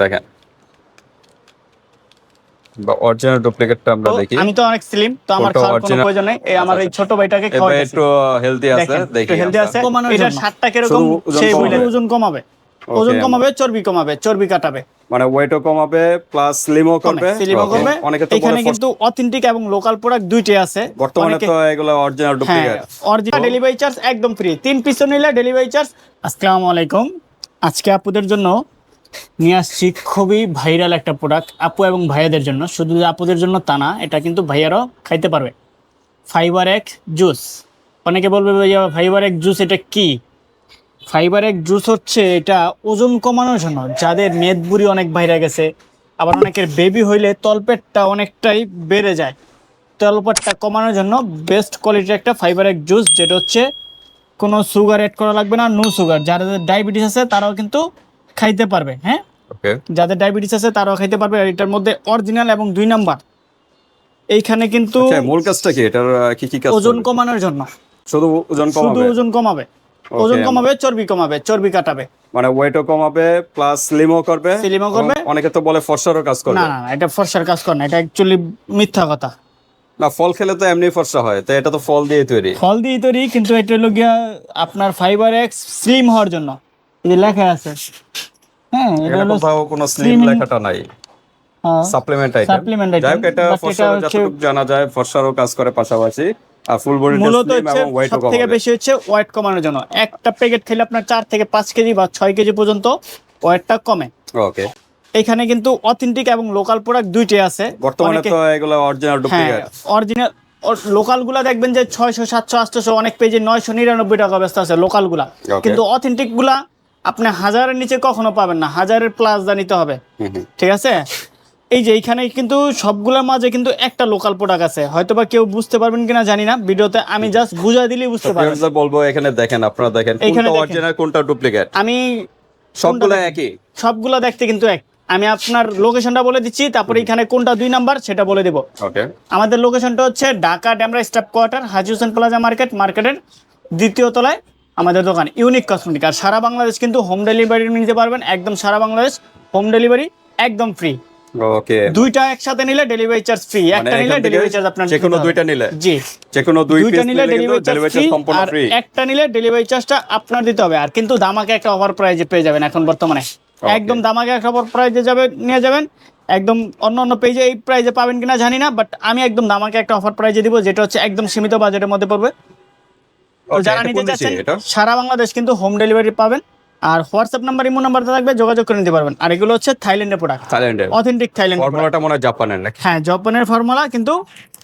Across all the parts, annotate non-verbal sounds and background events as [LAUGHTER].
দেখেন। বা অরিজিনাল ডুপ্লিকেটটা আমরা দেখি। আমি তো অনেক স্লিম তো আমার খাওয়ার কোনো প্রয়োজন নেই। এই আমার এই ছোট ভাইটাকে খাওয়াই একটু হেলদি আছে দেখি হেলদি আছে। জন্য। স্বাদটা কীরকম? সেই? ওজন কমাবে। ওজন কমাবে। চর্বি কমাবে চর্বি কাটাবে। মানে ওয়েটও কমাবে প্লাস স্লিমও করবে সিলিমো Okay. করবে অনেকে তো এখানে কিন্তু অথেন্টিক এবং লোকাল প্রোডাক্ট দুইটাই আছে। বর্তমানে তো এগুলো original duplicate original delivery charge একদম ফ্রি তিন পিস নিলে ডেলিভারি চার্জ আসসালামু আলাইকুম। আজকে আপুদের জন্য নিয়ে আসছি খুবই ভাইরাল একটা প্রোডাক্ট আপু এবং ভাইয়াদের জন্য। শুধু আপুদের জন্য তা না, এটা কিন্তু ভাইয়ারাও খাইতে পারবে। ফাইবার এক জুস অনেকে বলবে ভাইয়া ফাইবার এক জুস এটা কি? ফাইবার এক জুস হচ্ছে এটা ওজন কমানোর জন্য। যাদের মেদবুড়ি অনেক বাইরে গেছে, আবার অনেকের বেবি হইলে তলপেটটা অনেকটাই বেড়ে যায়। তলপেটটা কমানোর জন্য বেস্ট কোয়ালিটির একটা ফাইবার এক জুস যেটা হচ্ছে কোনো সুগার অ্যাড করা লাগবে না নো সুগার যাদের ডায়াবেটিস আছে তারাও কিন্তু খাইতে পারবে হ্যাঁ? ওকে যাদের ডায়াবেটিস আছে তারাও খাইতে পারবে। এটার মধ্যে অরিজিনাল এবং দুই নাম্বার এইখানে কিন্তু আচ্ছা মূল কাজটা কি? এটার কি কি কাজ ওজন কমানোর জন্য। শুধু ওজন কমাবে? শুধু ওজন কমাবে। ওজন কমাবে চর্বি কমাবে চর্বি কাটাবে। মানে ওয়েটও কমাবে প্লাস স্লিমও করবে? Slim-ও করবে। অনেকে তো বলে ফর্সারও কাজ করবে। না না না, এটা ফর্সার কাজ করে না এটা অ্যাকচুয়ালি মিথ্যা কথা। না ফল খেলে তো এমনি ফর্সা হয় তো এটা তো ফল দিয়ে তৈরি। ফল দিয়ে তৈরি কিন্তু এটা হলো গিয়া আপনার ফাইবার এক্স স্লিম হওয়ার জন্য। এই যে লেখা আছে। হ্যাঁ এটা হলো কোথাও কোনো স্লিম লেখাটা নাই। সাপ্লিমেন্ট আইটেম Supplement item, যাই হোক এটা এটা যতটুকু জানা যায় ফর্সারও কাজ করে পাশাপাশি। আর ফুল বডি মূলত থেকে বেশি হচ্ছে ওয়েট কমানোর জন্য। একটা প্যাকেট খেলে আপনার চার থেকে পাঁচ কেজি বা ছয় কেজি পর্যন্ত ওয়েটটা কমে। ওকে এখানে কিন্তু অথেন্টিক এবং লোকাল প্রোডাক্ট দুইটাই আছে। বর্তমানে তো এগুলো অরিজিনাল ডুপ্লিকেট অরিজিনাল লোকালগুলা দেখবেন যে ছয়শো সাতশো আটশো অনেক পেজে নয়শো নিরানব্বই টাকা ব্যস্ত আছে লোকালগুলা। কিন্তু অথেন্টিকগুলা আপনি হাজারের নিচে কখনো পাবেন না হাজারের প্লাস দা নিতে হবে। ঠিক আছে? এই যে এইখানে কিন্তু সবগুলোর মাঝে কিন্তু একটা লোকাল প্রোডাক্ট আছে। হয়তোবা কেউ বুঝতে পারবেন কিনা জানি না ভিডিওতে আমি জাস্ট বুঝাই দিলেই বুঝতে পারবেন। বলব এখানে দেখেন আপনারা দেখেন কোনটা অরিজিনাল কোনটা ডুপ্লিকেট আমি সবগুলো? একই? সবগুলো দেখতে কিন্তু এক। আমি আপনার লোকেশনটা বলে দিচ্ছি তারপরে এখানে কোনটা দুই নাম্বার সেটা বলে দেব। ওকে। আমাদের লোকেশনটা হচ্ছে Dhaka Demra staff quarter Haji Hossain plaza market মার্কেটের দ্বিতীয় তলায় আমাদের দোকান ইউনিক কসমেটিক আর সারা বাংলাদেশ কিন্তু হোম ডেলিভারি নিতে পারবেন একদম সারা বাংলাদেশ হোম ডেলিভারি একদম ফ্রি ওকে। দুইটা একসাথে নিলে ডেলিভারি চার্জ ফ্রি একটা নিলে ডেলিভারি চার্জ আপনার যে কোনো দুইটা নিলে? জি। যে কোনো দুই দুইটা নিলে ডেলিভারি চার্জ ডেলিভারি ফ্রি আর একটা নিলে ডেলিভারি চার্জটা আপনার দিতে হবে। আর কিন্তু দামাকে একটা অফার প্রাইজে পেয়ে যাবেন এখন বর্তমানে। একদম দামাকে একটা অফার প্রাইজে যাবে নিয়ে যাবেন। একদম অন্য অন্য পেজে এই প্রাইজে পাবেন কিনা জানি না বাট আমি একদম দামাকে একটা অফার প্রাইজে দিব যেটা হচ্ছে একদম সীমিত বাজেটের মধ্যে পড়বে। যারা নিতে চাচ্ছেন সারা বাংলাদেশ কিন্তু হোম ডেলিভারি পাবেন। আর হোয়াটসঅ্যাপ নাম্বার ইমো নাম্বার থাকবে যোগাযোগ করে নিতে পারবেন। আর এগুলো হচ্ছে থাইল্যান্ডের প্রোডাক্ট থাইল্যান্ডের অথেন্টিক থাইল্যান্ড ফর্মুলাটা মনে হয় জাপানের নাকি? হ্যাঁ জাপানের ফর্মুলা কিন্তু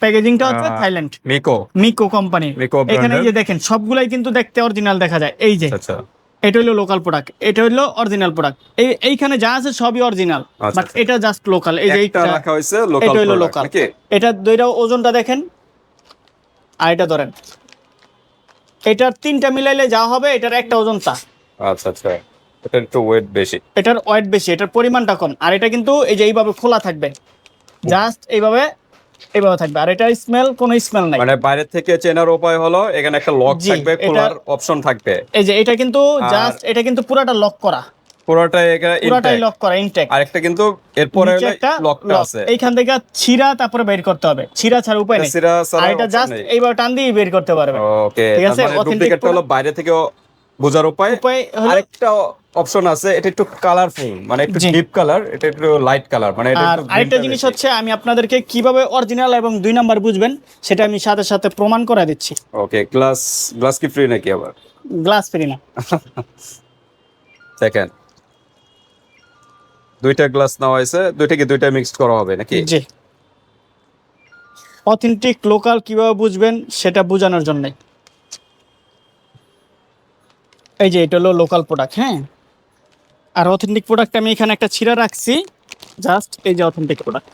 প্যাকেজিংটা হচ্ছে থাইল্যান্ড মিকো মিকো কোম্পানি এখানে যে দেখেন সবগুলাই কিন্তু দেখতে অরিজিনাল দেখা যায়। এই যে। আচ্ছা। এটা হলো লোকাল প্রোডাক্ট এটা হলো অরিজিনাল প্রোডাক্ট এই এইখানে যা আছে সবই অরিজিনাল আচ্ছা, বাট আচ্ছা। এটা জাস্ট লোকাল এই যে এইটা- রাখা হয়েছে লোকাল এটা হলো লোকাল এটা দুইটা ওজনটা দেখেন। আর এটা ধরেন এটার তিনটা মিলাইলে যা হবে এটার একটা ওজন তা। আচ্ছা আচ্ছা। এটা একটু ওয়েট বেশি। এটার ওয়েট বেশি এটার পরিমাণটা কম। আর এটা কিন্তু এই যে এইভাবে খোলা থাকবে জাস্ট এইভাবে এইভাবে থাকবে। আর এটা স্মেল কোনো স্মেল নাই। মানে বাইরে থেকে চেনার উপায় হলো এখানে একটা লক থাকবে খোলার অপশন থাকবে। এই যে এটা কিন্তু জাস্ট এটা কিন্তু পুরাটা লক করা। পুরোটাই এখানে পুরাটাই। লক করা ইনটেক আরেকটা কিন্তু এরপরে লকটা আছে। এইখান থেকে ছিঁড়া তারপরে বের করতে হবে। ছিঁড়া ছাড়া উপায় নেই। সিরা ছাড়া এটা জাস্ট। এইভাবে টান দিয়ে বের করতে পারবে। ওকে ঠিক আছে, authentic ডুপ্লিকেটটা হলো বাইরে থেকে বোঝার উপায়? আরেকটা অপশন আছে এটা একটু কালারফুল মানে একটু ডিপ কালার এটা একটু লাইট কালার মানে আর আরেকটা জিনিস হচ্ছে আমি আপনাদেরকে কীভাবে অরিজিনাল এবং দুই নাম্বার বুঝবেন সেটা আমি সাথে সাথে প্রমাণ করে দিচ্ছি। ওকে গ্লাস গ্লাস কি ফ্রি নাকি আবার? গ্লাস ফ্রি না। [LAUGHS] দেখেন দুইটা গ্লাস নেওয়া হয়েছে দুইটা কি দুইটা মিক্সড করা হবে নাকি? জি। অথেন্টিক লোকাল কীভাবে বুঝবেন সেটা বোঝানোর জন্য। এই যে এটা হলো লোকাল প্রোডাক্ট হ্যাঁ? আর অথেন্টিক প্রোডাক্ট আমি এখানে একটা ছিঁড়া রাখছি জাস্ট এই যে অথেন্টিক প্রোডাক্ট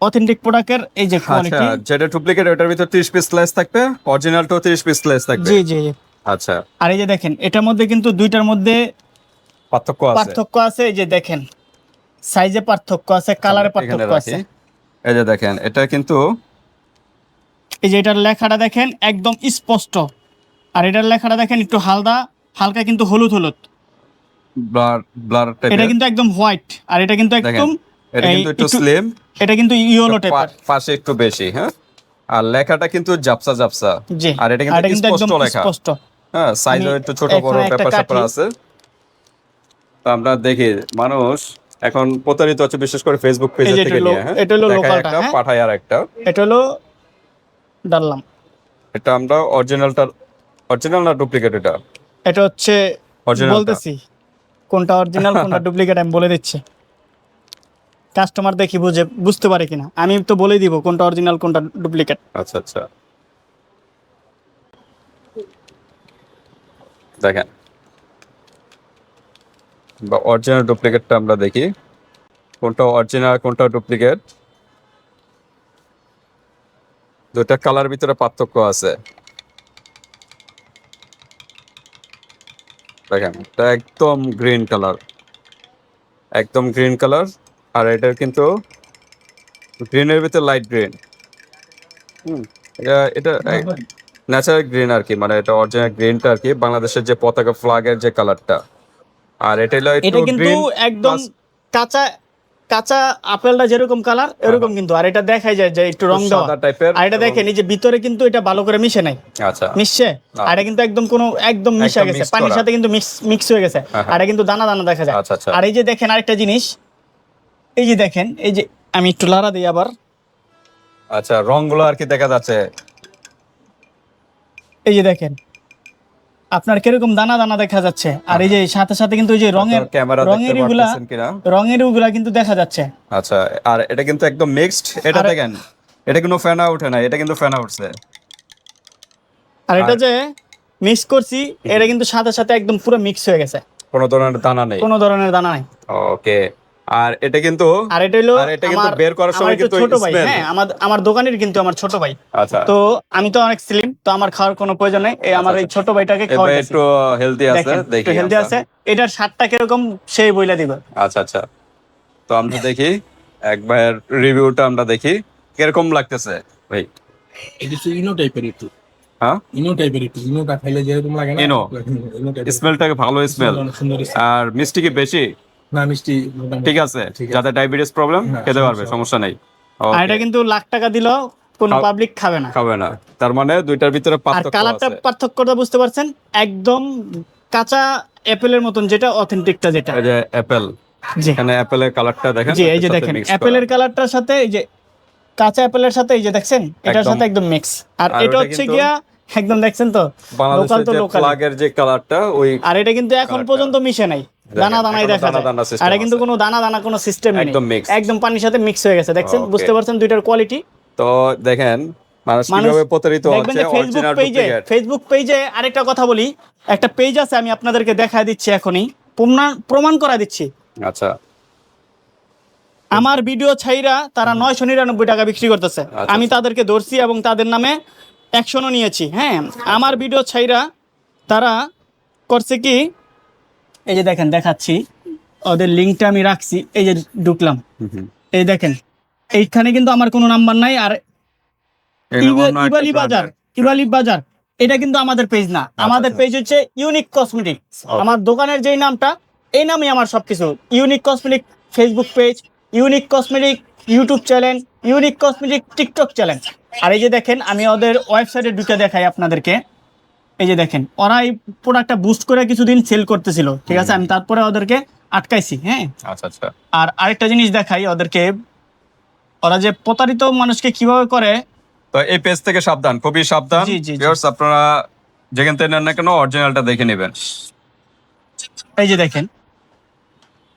অথেন্টিক প্রোডাক্টের এই যে আচ্ছা কোয়ালিটি যেটা ডুপ্লিকেট ওটার ভিতর 30 পিস লেস থাকবে অরিজিনালটাও 30 পিস লেস থাকবে। জি জি জি। আচ্ছা। আর এই যে দেখেন এটার মধ্যে কিন্তু দুইটার মধ্যে পার্থক্য আছে। পার্থক্য আছে এই যে দেখেন সাইজে পার্থক্য আছে কালারে পার্থক্য আছে। এই যে দেখেন এটা কিন্তু এই যে এটার লেখাটা দেখেন একদম স্পষ্ট। আর এটার লেখাটা দেখেন একটু হালদা হালকা কিন্তু হলুদ হলুদ। ব্লার ব্লার এটা কিন্তু একদম হোয়াইট আর এটা কিন্তু একদম এটা কিন্তু একটু একটু- স্লিম এটা কিন্তু ইয়েলো টাইপের পাশে একটু বেশি হ্যাঁ? আর লেখাটা কিন্তু জাপসা জাপসা আর এটা কিন্তু স্পষ্ট লেখা। স্পষ্ট। হ্যাঁ সাইজও একটু ছোট বড় একটা ব্যাপার আছে। তো আমরা দেখি মানুষ এখন প্রতারিত হচ্ছে বিশেষ করে ফেসবুক পেজ থেকে নিয়ে হ্যাঁ? এটা হলো লোকালটা, হ্যাঁ? পাঠায় আর একটা এটা হলো ডাললাম। এটা আমরা অরিজিনালটা অরিজিনাল না ডুপ্লিকেট এটা? এটা হচ্ছে বলতেছি কোনটা অরিজিনাল কোনটা [LAUGHS] ডুপ্লিকেট আমি বলে দিচ্ছি। কাস্টমার দেখি বুঝে বুঝতে পারে কিনা। আমি তো বলে দিব কোনটা অরিজিনাল কোনটা ডুপ্লিকেট আচ্ছা আচ্ছা। দেখেন। বা অরিজিনাল ডুপ্লিকেটটা আমরা দেখি। কোনটা অরিজিনাল কোনটা ডুপ্লিকেট দুটা কালার ভিতরে পার্থক্য আছে। দেখেন এটা একদম গ্রিন কালার একদম গ্রিন কালার আর এটার কিন্তু গ্রিনের ভিতরে লাইট গ্রিন হুম এটা এটা ন্যাচারাল গ্রিন আর কি মানে এটা অরিজিনাল গ্রিনটা আর কি বাংলাদেশের যে পতাকা ফ্ল্যাগের যে কালারটা আর এটা হলো এটা কিন্তু একদম কাঁচা কাঁচা আপেলটা যেরকম কালার এরকম কিন্তু। আর এটা দেখাই যায় যে একটু রং দেওয়া। টাইপের আর এটা দেখেন এই যে ভিতরে কিন্তু এটা ভালো করে মিশে নাই। আচ্ছা। মিশছে? আর এটা কিন্তু একদম কোনো একদম মিশে গেছে। পানির সাথে কিন্তু মিক্স মিক্স হয়ে গেছে। আর এটা কিন্তু দানা দানা দেখা যায়। আচ্ছা, আচ্ছা। আর এই যে দেখেন আরেকটা জিনিস এই যে দেখেন এই যে আমি একটু লাড়া দিই আবার। আচ্ছা রংগুলো আর কি দেখা যাচ্ছে? এই যে দেখেন আপনার কীরকম দানা দানা দেখা যাচ্ছে? আর এই যে সাথে সাথে কিন্তু এই যে রঙের রঙের কিনা? রঙের এগুলা কিন্তু দেখা যাচ্ছে। আচ্ছা আর এটা কিন্তু একদম মিক্সড এটা দেখেন এটা কোনো ফেনা ওঠে না এটা কিন্তু ফেনা উঠছে আর এটা যে মিক্স করছি এটা কিন্তু সাথে সাথে একদম পুরো মিক্স হয়ে গেছে। কোনো ধরনের দানা নেই। কোনো ধরনের দানা নাই। ওকে আর এটা কিন্তু আর এটা হলো আর এটা কিন্তু বের করার সময় কিন্তু ছোট ভাই। হ্যাঁ আমার আমার দোকানের কিন্তু আমার ছোট ভাই। আচ্ছা। তো আমি তো অনেক স্লিম তো আমার খাওয়ার কোনো প্রয়োজন নেই। এই আমার এই ছোট ভাইটাকে খাওয়াই একটু হেলদি আছে দেখি একটু হেলদি আছে। এটার স্বাদটা কীরকম সেই বইলা দিব। আচ্ছা আচ্ছা। তো আমরা দেখি একবার রিভিউটা আমরা দেখি। কীরকম লাগতেছে ভাই? এটা হচ্ছে ইনো টাইপের একটু। হ্যাঁ? ইনো টাইপের একটু। ইনোটা খাইলে যেরকম লাগে না ইনো? ইনো স্মেলটাকে ভালো স্মেল আর মিষ্টি কি বেশি? না মিষ্টি ঠিক আছে যাদের ডায়াবেটিস প্রবলেম খেতে পারবে সমস্যা নেই। আর এটা কিন্তু লাখ টাকা দিলেও কোনো পাবলিক খাবে না। খাবে না। তার মানে দুইটার ভিতরে পার্থক্য কালারটা পার্থক্যটা বুঝতে পারছেন? একদম কাঁচা অ্যাপেলের মতন যেটা অথেন্টিকটা যেটা। এই যে অ্যাপেল এখানে অ্যাপেলের কালারটা দেখেন জি এই যে সাথে দেখেন অ্যাপেলের কালারটার সাথে এই যে কাঁচা অ্যাপেলের সাথে এই যে দেখছেন এটার সাথে একদম মিক্স আর এটা হচ্ছে গিয়া একদম দেখছেন তো লোকাল তো লোকাল যে কালারটা ওই আর এটা কিন্তু এখন পর্যন্ত মিশে নাই। দানা দানাই দেখা যায়। এটা কিন্তু কোনো দানা দানা কোনো সিস্টেম নেই। একদম mixed। একদম পানির সাথে মিক্স হয়ে গেছে। দেখছেন? বুঝতে পারছেন দুইটার কোয়ালিটি তো দেখেন মানুষ কীভাবে প্রতারিত হচ্ছে ফেসবুক অরিজিনাল পেজে ফেসবুক পেজে আরেকটা কথা বলি। একটা পেজ আছে আমি আপনাদেরকে দেখায় দিচ্ছি এখনই। প্রমাণ করা দিচ্ছি। আচ্ছা। আমার ভিডিও ছাইরা তারা নয়শো নিরানব্বই টাকা বিক্রি করতেছে। আচ্ছা, আমি আচ্ছা। তাদেরকে ধরছি এবং তাদের নামে অ্যাকশনও নিয়েছি। হ্যাঁ আমার ভিডিও ছাইরা তারা করছে কি এই যে দেখেন দেখাচ্ছি। ওদের লিঙ্কটা আমি রাখছি এই যে ঢুকলাম। এই দেখেন এইখানে কিন্তু আমার কোনো নাম্বার নাই আর ইবালি বাজার। ইবালি বাজার এটা কিন্তু আমাদের পেজ না। আমাদের আচ্ছা। পেজ হচ্ছে ইউনিক কসমেটিক আমার দোকানের যেই নামটা এই নামই আমার সবকিছু। Unique cosmetic Facebook page unique cosmetic YouTube channel unique cosmetic TikTok channel আর এই যে দেখেন আমি ওদের ওয়েবসাইটে ঢুকে দেখাই আপনাদেরকে। এই যে দেখেন ওরা এই প্রোডাক্টটা বুস্ট করে কিছুদিন সেল করতেছিল ঠিক আছে? আমি তারপরে ওদেরকে আটকাইছি হ্যাঁ? আচ্ছা আচ্ছা। আর আরেকটা জিনিস দেখাই ওদেরকে ওরা যে প্রতারিত মানুষকে কীভাবে করে তো এই পেজ থেকে সাবধান খুবই সাবধান। ভিউয়ার্স আপনারা যেখান থেকে নেন না কেন অরিজিনালটা দেখে নেবেন। এই যে দেখেন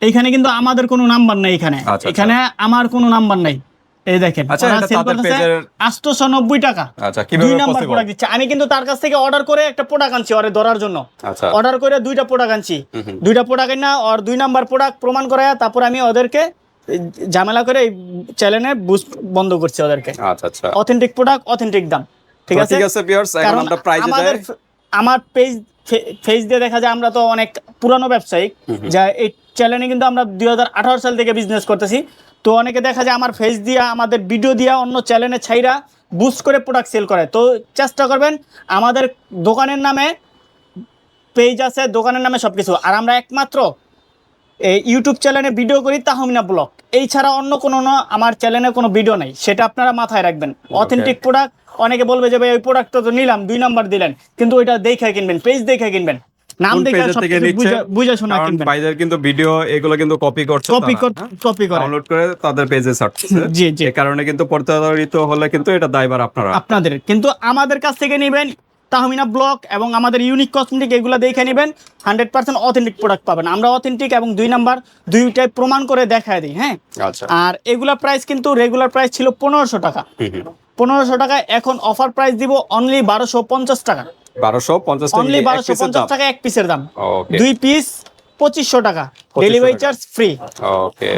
এইখানে কিন্তু আমাদের কোনো নাম্বার নাই এখানে। আচ্ছা। এখানে আমার কোনো নাম্বার নাই। এই দেখেন আচ্ছা, page-এর- 890 টাকা। আচ্ছা দুই নাম্বার প্রোডাক্ট দিচ্ছে। আমি কিন্তু তার কাছ থেকে অর্ডার করে একটা প্রোডাক্ট আনছি ওরে ধরার জন্য। আচ্ছা। অর্ডার করে দুইটা প্রোডাক্ট আনছি। দুইটা প্রোডাক্ট না ওর দুই নাম্বার প্রোডাক্ট প্রমাণ করায় তারপর আমি ওদেরকে ঝামেলা করে এই চ্যানেলে বুস্ট বন্ধ করছি ওদেরকে। আচ্ছা আচ্ছা। অথেন্টিক প্রোডাক্ট অথেন্টিক দাম। ঠিক আছে? ঠিক আছে ভিউয়ার্স এখন আমরা প্রাইজে আমাদের আমার পেজ ফেজ দিয়ে দেখা যায় আমরা তো অনেক পুরানো ব্যবসায়িক যা এই চ্যানেলে কিন্তু আমরা দুই হাজার আঠারো সাল থেকে বিজনেস করতেছি। তো অনেকে দেখা যায় আমার ফেস দিয়া আমাদের ভিডিও দিয়া অন্য চ্যানেলে ছাইরা বুস্ট করে প্রোডাক্ট সেল করে। তো চেষ্টা করবেন আমাদের দোকানের নামে পেজ আছে দোকানের নামে সব কিছু আর আমরা একমাত্র এই ইউটিউব চ্যানেলে ভিডিও করি তাহমিনা ব্লগ এই ছাড়া অন্য কোনো না আমার চ্যানেলে কোনো ভিডিও নেই। সেটা আপনারা মাথায় রাখবেন। অথেন্টিক প্রোডাক্ট অনেকে বলবে যে ভাই ওই প্রোডাক্টটা তো নিলাম দুই নাম্বার দিলেন। কিন্তু ওইটা দেখে কিনবেন পেজ দেখে কিনবেন। নাম দেখে থেকে? বুঝে- শোনা কিনবেন বাইদের কিন্তু ভিডিও এগুলো কিন্তু কপি করছে কপি কপি করে ডাউনলোড করে। তাদের পেজে ছাড়ছে জি জি। এই কারণে কিন্তু প্রতারিত হলে কিন্তু এটা দায়বার আপনারা। আপনাদের। কিন্তু আমাদের কাছ থেকে নেবেন তাহমিনা ব্লক এবং আমাদের ইউনিক কসমেটিক এগুলো দেখে নেবেন। হান্ড্রেড পার্সেন্ট অথেন্টিক প্রোডাক্ট পাবেন। আমরা অথেন্টিক এবং দুই নাম্বার দুইটাই প্রমাণ করে দেখায় দিই হ্যাঁ? আচ্ছা। আর এগুলা প্রাইস কিন্তু রেগুলার প্রাইস ছিল পনেরোশো টাকা। পনেরোশো টাকা এখন অফার প্রাইস দিব অনলি বারোশো পঞ্চাশ টাকা। বারোশো পঞ্চাশ অনলি বারোশো পঞ্চাশ টাকা এক পিসের দাম। দুই পিস পঁচিশশো টাকা। ডেলিভারি চার্জ ফ্রি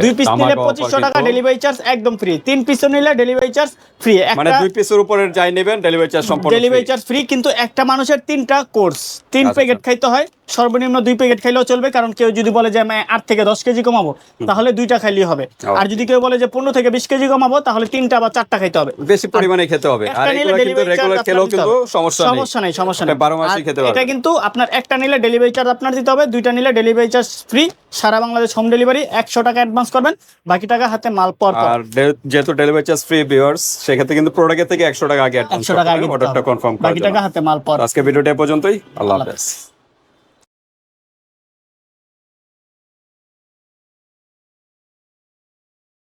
দুই পিস নিলে পঁচিশশো টাকা ডেলিভারি চার্জ একদম ফ্রি তিন পিস নিলে ডেলিভারি চার্জ ফ্রি মানে একটা দুই পিসের উপরে যাই নেবেন ডেলিভারি চার্জ সম্পূর্ণ ডেলিভারি চার্জ ফ্রি কিন্তু একটা মানুষের তিনটা কোর্স তিন আচ্ছা, প্যাকেট খাইতে হয় সর্বনিম্ন দুই প্যাকেট খাইলেও চলবে কারণ কেউ যদি বলে যে আমি আট থেকে দশ কেজি কমাবো তাহলে দুইটা খাইলেই হবে। আর যদি কেউ বলে যে পনেরো থেকে বিশ কেজি কমাবো তাহলে তিনটা বা চারটা খাইতে হবে। বেশি পরিমাণে খেতে হবে। আর একটা নিলে এগুলো কিন্তু রেগুলার খেলেও কিন্তু সমস্যা নেই। সমস্যা নেই সমস্যা এটা নেই। মাসই কিন্তু আপনার একটা নিলে ডেলিভারি চার্জ আপনার দিতে হবে দুইটা নিলে ডেলিভারি চার্জ ফ্রি সারা বাংলাদেশ হোম ডেলিভারি একশো টাকা অ্যাডভান্স করবেন বাকি টাকা হাতে মাল পর আর যেহেতু ডেলিভারি চার্জ ফ্রি ভিউয়ার্স সেক্ষেত্রে কিন্তু প্রোডাক্টের থেকে একশো টাকা আগে অ্যাডভান্স একশো টাকা আগে অর্ডারটা। কনফার্ম বাকি টাকা হাতে মাল পর। আজকে ভিডিওটা পর্যন্তই। আল্লাহ হাফেজ।